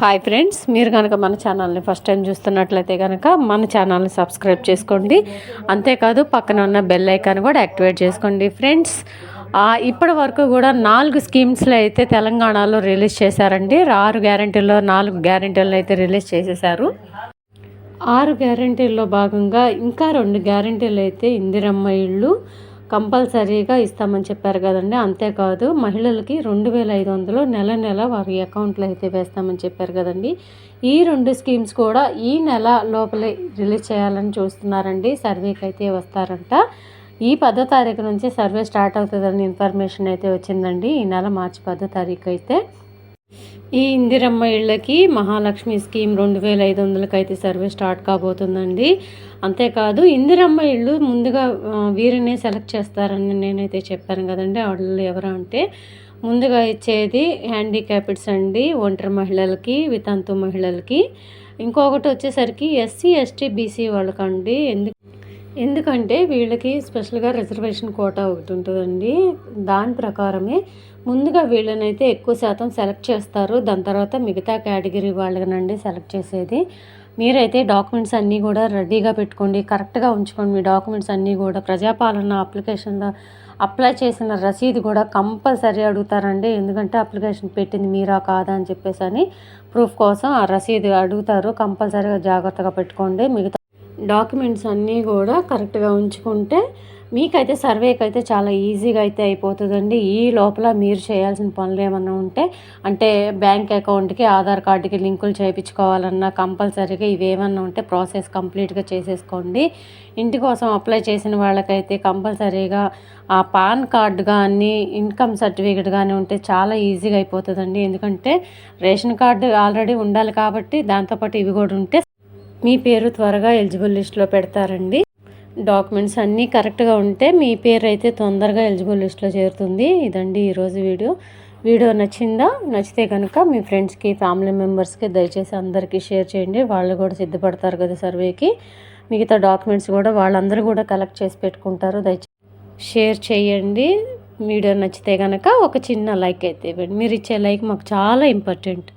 Hi friends మీరు కనుక మన ఛానల్ని ఫస్ట్ టైం చూస్తున్నట్లయితే కనుక మన ఛానల్ని సబ్స్క్రైబ్ చేసుకోండి. అంతేకాదు పక్కన ఉన్న బెల్ ఐకాన్ కూడా యాక్టివేట్ చేసుకోండి ఫ్రెండ్స్ ఇప్పటి వరకు కూడా నాలుగు స్కీమ్స్లో అయితే తెలంగాణలో రిలీజ్ చేశారండి. ఆరు గ్యారంటీల్లో నాలుగు గ్యారంటీలను అయితే రిలీజ్ చేసేసారు. ఆరు గ్యారంటీల్లో భాగంగా ఇంకా రెండు గ్యారంటీలు అయితే ఇందిరమ్మ ఇళ్ళు కంపల్సరీగా ఇస్తామని చెప్పారు కదండి. అంతేకాదు మహిళలకి రెండు వేల ఐదు వందలు నెల నెల వారి అకౌంట్లో అయితే వేస్తామని చెప్పారు కదండి. ఈ రెండు స్కీమ్స్ కూడా ఈ నెల లోపలే రిలీజ్ చేయాలని చూస్తున్నారండి. సర్వేకి అయితే వస్తారంట. ఈ పదో తారీఖు నుంచి సర్వే స్టార్ట్ అవుతుందని ఇన్ఫర్మేషన్ అయితే వచ్చిందండి. ఈ నెల మార్చి పదో తారీఖు అయితే ఈ ఇందిరమ్మ ఇళ్ళకి మహాలక్ష్మి స్కీమ్ రెండు వేల ఐదు వందలకి అయితే సర్వే స్టార్ట్ కాబోతుందండి. అంతేకాదు ఇందిరమ్మ ఇళ్ళు ముందుగా వీరినే సెలెక్ట్ చేస్తారని నేనైతే చెప్పాను కదండి. వాళ్ళు ఎవరు అంటే ముందుగా ఇచ్చేది హ్యాండిక్యాపిడ్స్ అండి ఒంటరి మహిళలకి వితంతు మహిళలకి. ఇంకొకటి వచ్చేసరికి ఎస్సీ ఎస్టీ బీసీ వాళ్ళకండి. ఎందుకు ఎందుకంటే వీళ్ళకి స్పెషల్గా రిజర్వేషన్ కోటా ఒకటి ఉంటుందండి. దాని ప్రకారమే ముందుగా వీళ్ళనైతే ఎక్కువ శాతం సెలెక్ట్ చేస్తారు. దాని తర్వాత మిగతా కేటగిరీ వాళ్ళనండి సెలెక్ట్ చేసేది. మీరైతే డాక్యుమెంట్స్ అన్నీ కూడా రెడీగా పెట్టుకోండి. కరెక్ట్గా ఉంచుకోండి. మీ డాక్యుమెంట్స్ అన్నీ కూడా ప్రజాపాలన అప్లికేషన్లో అప్లై చేసిన రసీదు కూడా కంపల్సరీ అడుగుతారండి. ఎందుకంటే అప్లికేషన్ పెట్టింది మీరా కాదా అని చెప్పేసి అని ప్రూఫ్ కోసం ఆ రసీదు అడుగుతారు. కంపల్సరీగా జాగ్రత్తగా పెట్టుకోండి. మిగతా డాక్యుమెంట్స్ అన్నీ కూడా కరెక్ట్గా ఉంచుకుంటే మీకైతే సర్వేకి అయితే చాలా ఈజీగా అయితే అయిపోతుందండి. ఈ లోపల మీరు చేయాల్సిన పనులు ఏమన్నా ఉంటే అంటే బ్యాంక్ అకౌంట్కి ఆధార్ కార్డుకి లింకులు చేయించుకోవాలన్నా కంపల్సరీగా ఇవేమన్నా ఉంటే ప్రాసెస్ కంప్లీట్గా చేసేసుకోండి. ఇంటి కోసం అప్లై చేసిన వాళ్ళకైతే కంపల్సరీగా ఆ పాన్ కార్డు కానీ ఇన్కమ్ సర్టిఫికేట్ కానీ ఉంటే చాలా ఈజీగా అయిపోతుందండి. ఎందుకంటే రేషన్ కార్డు ఆల్రెడీ ఉండాలి కాబట్టి దాంతోపాటు ఇవి కూడా ఉంటే మీ పేరు త్వరగా ఎలిజిబుల్ లిస్ట్లో పెడతారండి. డాక్యుమెంట్స్ అన్నీ కరెక్ట్గా ఉంటే మీ పేరు అయితే తొందరగా ఎలిజిబుల్ లిస్ట్లో చేరుతుంది. ఇదండి ఈరోజు వీడియో. వీడియో నచ్చిందా? నచ్చితే కనుక మీ ఫ్రెండ్స్కి ఫ్యామిలీ మెంబర్స్కి దయచేసి అందరికీ షేర్ చేయండి. వాళ్ళు కూడా సిద్ధపడతారు కదా సర్వేకి. మిగతా డాక్యుమెంట్స్ కూడా వాళ్ళందరూ కూడా కలెక్ట్ చేసి పెట్టుకుంటారు. దయచేసి షేర్ చేయండి. వీడియో నచ్చితే కనుక ఒక చిన్న లైక్ అయితే ఇవ్వండి. మీరు ఇచ్చే లైక్ మాకు చాలా ఇంపార్టెంట్.